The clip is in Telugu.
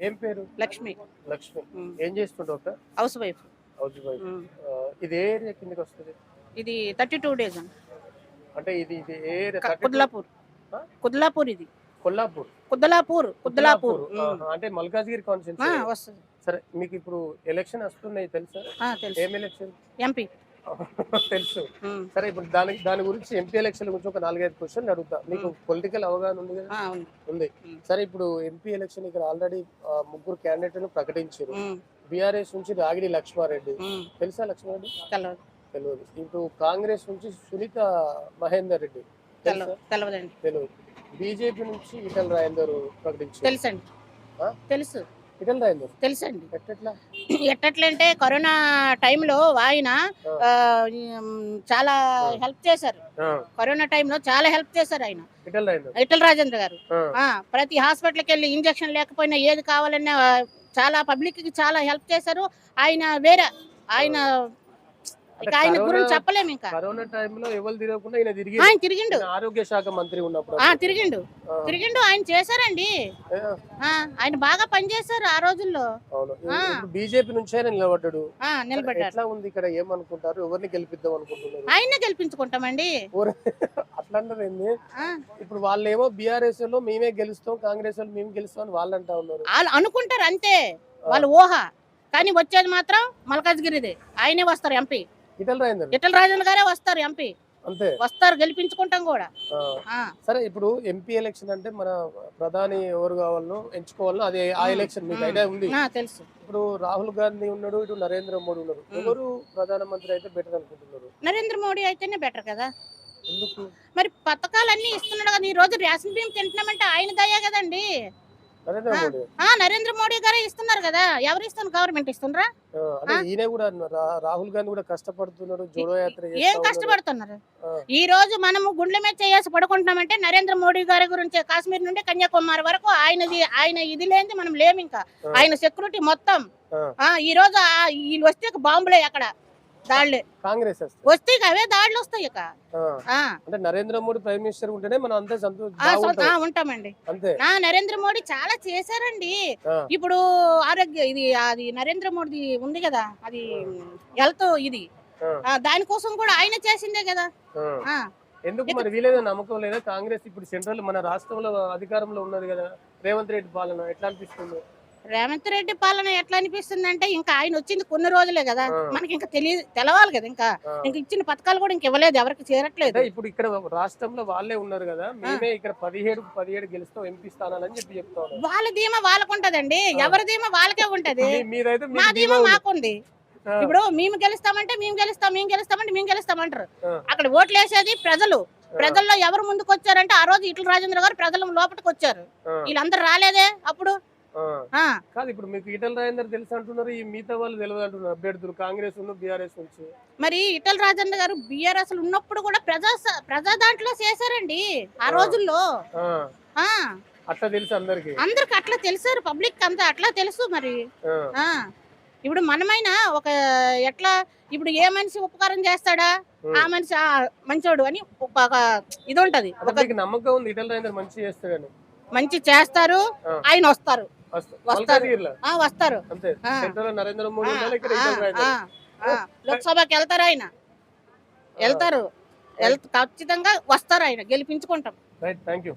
ఏం పేరు? లక్ష్మి. లక్ష్మి. ఏం చేస్తుంటావు అక్క హౌస్ వైఫ్. House wife. ఇది ఏ ఏరియా కిందకి వస్తుంది? ఇది థర్టీ టూ డేస్ అండి. అంటే ఇది ఇది ఏ ఏరియా? క- 32? కుద్లాపూర్? కుద్లాపూర్ ఇది. కొల్లాపూర్. కుద్లాపూర్ కుద్లాపూర్ అంటే మల్కాజ్గిరి కాన్స్టిట్యూన్సీ. వస్తుంది. సరే మీకు ఇప్పుడు ఎలక్షన్ వస్తున్నాయి తెలుసా? తెలుసు. ఏం ఎలక్షన్? ఎంపీ. తెలుసు. సరే ఇప్పుడు దాని దాని గురించి ఎంపీ ఎలక్షన్ గురించి ఒక నాలుగైదు క్వశ్చన్లు అడుగుతా. మీకు పొలిటికల్ అవగాహన ఉంది కదా? ఉంది. సరే ఇప్పుడు ఎంపీ ఎలక్షన్ ఇక్కడ ఆల్రెడీ ముగ్గురు క్యాండిడేట్లను ప్రకటించారు. బీఆర్ఎస్ నుంచి రాగిడి లక్ష్మారెడ్డి. తెలుసా లక్ష్మారెడ్డి? తెలియదు ఇప్పుడు కాంగ్రెస్ నుంచి సునీత మహేందర్ రెడ్డి. తెలియదు బీజేపీ నుంచి ఈటల రాజేందర్ ప్రకటించారు? తెలుసు. తెలుసండి. ఎట్టట్లంటే కరోనా టైంలో ఆయన చాలా హెల్ప్ చేశారు. కరోనా టైంలో చాలా హెల్ప్ చేశారు ఆయన. ఇటల రాజేంద్ర గారు. ప్రతి హాస్పిటల్కి వెళ్ళి ఇంజక్షన్ లేకపోయినా ఏది కావాలన్నా చాలా పబ్లిక్కి చాలా హెల్ప్ చేశారు. ఆయన వేరే ఆయన ఆయన గురించి చెప్పలేము ఇంకా. కరోనా టైంలో ఎవరు తిరగకుండా ఈయన తిరిగి ఆయన తిరిగిండు. ఆరోగ్య శాఖ మంత్రి ఉన్నప్పుడు ఆ తిరిగిండు. తిరిగిండు ఆయన చేశారండి. ఆయన బాగా పనిచేశారు ఆ రోజుల్లో. బీజేపీ నుంచే ఆయన నిలబడ్డాడు. ఆ నిలబడ్డారు ఎట్లా ఉంది ఇక్కడ? ఏమనుకుంటారు? ఎవరిని గెలిపిద్దాం అనుకుంటున్నారు? ఆయన్నే గెలిపించుకుంటామండి. అట్లా అంటారు ఏంది? ఆ, ఇప్పుడు వాళ్ళేమో బీఆర్ఎస్లో మేమే గెలుస్తాం కాంగ్రెస్ వాళ్ళు మేము గెలుస్తాం అని వాళ్ళు అంటా ఉన్నారు. వాళ్ళు అనుకుంటారు అంతే. వాళ్ళ ఊహ. కానీ వచ్చేది మాత్రం మల్కాజ్గిరిదే. ఆయనే వస్తారు ఎంపీ. ఈటల రాజేందర్. ఇటల రాజేంద్ర గారే వస్తారు ఎంపీ అంతే. వస్తారు గెలిపించుకుంటాం కూడా. సరే ఇప్పుడు ఎంపీ ఎలక్షన్ అంటే మన ప్రధాని ఎవరు కావాలనో ఎంచుకోవాలనో అదే ఆ. ఎలక్షన్ మీకు. ఐడియా ఉంది. తెలుసు. ఇప్పుడు రాహుల్ గాంధీ ఉన్నాడు ఇటు నరేంద్ర మోడీ ఉన్నారు. ఎవరు ప్రధానమంత్రి అయితే బెటర్ అనుకుంటున్నారు? నరేంద్ర మోడీ అయితేనే బెటర్ కదా. ఎందుకు? మరి పథకాలన్నీ ఇస్తున్నాడు కదా ఈ రోజు రేషన్ బియ్యం తింటున్నామంటే ఆయన దయా కదండి. నరేంద్ర. మోడీ. ఆ నరేంద్ర మోడీ గారే ఇస్తున్నారు కదా. ఎవరు ఇస్తున్నారు? గవర్నమెంట్ ఇస్తుండ్రా? ఈయన కూడా రాహుల్ గాంధీ కూడా కష్టపడుతున్నాడు జోడో యాత్ర ఏం. కష్టపడుతున్నారు. ఈ రోజు మనము గుండె మీద చేసి పడుకుంటున్నామంటే నరేంద్ర మోడీ గారి గురించి కాశ్మీర్ నుండి కన్యాకుమారి వరకు ఆయనది ఆయన ఇది లేనిది మనం లేము ఇంకా. ఆయన సెక్యూరిటీ మొత్తం. ఈ రోజు వీళ్ళు వస్తే బాంబులే అక్కడ. దాడులే కాంగ్రెస్ వస్తే. అవే దాడులు వస్తాయి ఇక. అంటే నరేంద్ర మోడీ ప్రైమ్ మినిస్టర్ ఉంటేనే మనం అంతా ఉంటామండి. నా నరేంద్ర మోడీ చాలా చేశారండి. ఇప్పుడు ఆరోగ్య ఇది అది నరేంద్ర మోడీ ఉంది కదా అది హెల్త్ ఇది. దానికోసం కూడా ఆయన చేసిందే కదా. ఎందుకు మరి వీలైన నమ్మకం లేదా? కాంగ్రెస్ ఇప్పుడు సెంట్రల్ మన రాష్ట్రంలో అధికారంలో ఉన్నది కదా. రేవంత్ రెడ్డి పాలన ఎట్లా అనిపిస్తుంది? రేవంత్ రెడ్డి పాలన ఎట్లా అనిపిస్తుంది అంటే ఇంకా ఆయన వచ్చింది కొన్ని రోజులే కదా. మనకి ఇంకా తెలియ తెలవాలి కదా ఇంకా. ఇంక ఇచ్చిన పథకాలు కూడా ఇంక ఇవ్వలేదు ఎవరికి చేరట్లేదు. ఇప్పుడు ఇక్కడ రాష్ట్రంలో వాళ్ళే ఉన్నారు కదా. మేమే ఇక్కడ పదిహేడు పదిహేడు గెలుస్తాం ఎంపీ స్థానాలని చెప్పి చెప్తా వాళ్ళ ధీమా వాళ్ళకు ఉంటదండి. ఎవరి ధీమా వాళ్ళకే ఉంటది. మీ- ధీమా. మాకుంది. ఇప్పుడు మేము గెలుస్తామంటే మేము గెలుస్తాం మేము గెలుస్తామంటే మేము గెలుస్తామంటారు. అక్కడ ఓట్లు వేసేది ప్రజలు ప్రజల్లో ఎవరు ముందుకు వచ్చారంటే ఆ రోజు ఇట్ల రాజేంద్ర గారు ప్రజల లోపలికి వచ్చారు వీళ్ళందరూ రాలేదే అప్పుడు? కాదు ఇప్పుడు మీకు ఈటల రాజేందర్ తెలుసు అంటున్నారు ఈ మిగతా వాళ్ళు తెలియదు అంటున్నారు అభ్యర్థులు కాంగ్రెస్ బీఆర్ఎస్ నుంచి మరి ఇటల రాజేంద్ర గారు బిఆర్ఎస్ ఉన్నప్పుడు కూడా ప్రజా ప్రజా దాంట్లో చేశారండి ఆ. రోజుల్లో. అట్లా తెలుసు అందరికి. అందరికి అట్లా తెలుసారు పబ్లిక్ అంతా అట్లా తెలుసు మరి. ఆ. ఇప్పుడు మనమైనా ఒక ఎట్లా ఇప్పుడు ఏ మనిషి ఉపకారం చేస్తాడా? ఆ. మనిషి మంచోడు అని ఒక ఇది ఉంటది. నమ్మకం ఉంది మంచి చేస్తాడని. మంచి చేస్తారు. ఆయన వస్తారు. వస్తా- వస్తారు. వస్తారు. లోక్సభకి వెళ్తారు ఆయన. వెళ్తారు. వెళ్- ఖచ్చితంగా వస్తారు ఆయన. గెలిపించుకుంటాం. Thank you